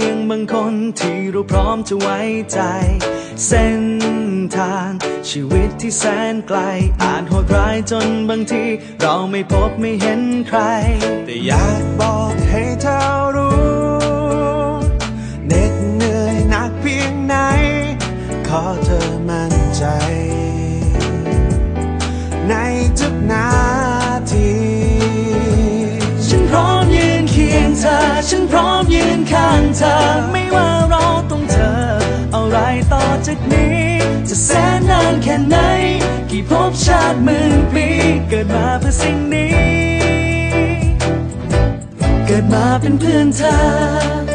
ยังบางคนที่เราพร้อมจะไว้ใจ เส้นทางชีวิตที่แสนไกล อาจโหดร้ายจนบางที เราไม่พบไม่เห็นใคร แต่อยากบอกให้เธอรู้างไม่ว่าเราต้องเจอ อะไรต่อจากนี้ จะแสนนานแค่ไหน กี่ภพชาติหมื่นปี เกิดมาเพื่อสิ่งนี้ เกิดมาเป็นเพื่อนเธอ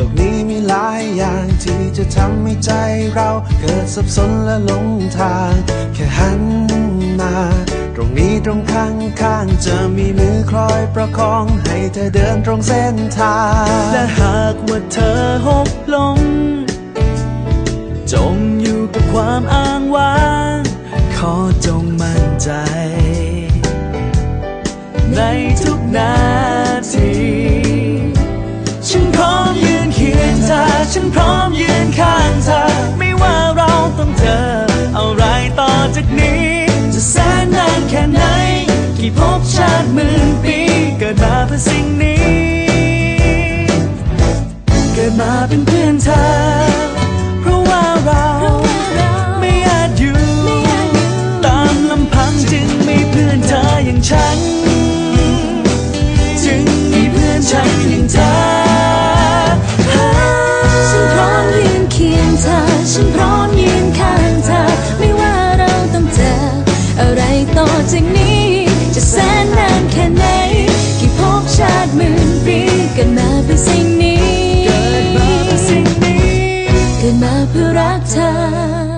ลกนี้มีหลายอย่างที่จะทำให้ใจเราเกิดสับสนและหลงทาง แค่หันมา ตรงนี้ตรงข้างข้างๆจะมีมือคอยประคอง ให้เธอเดินตรงเส้นทาง และหากว่าเธอหกลงจงอยู่กับความอ้างว้าง ขอจงมั่นใจ ในทุกนาที ฉันพร้อมยืนข้างเธอ ไม่ว่าเราต้องเจออะไรต่อจากนี้่อจากนี้ จะแสนนานแค่ไหน กี่พบชาติหมื่นปีกันมาเกิดมาเพื่อสิ่งนี้ เกิดมาเพื่อรักเธอ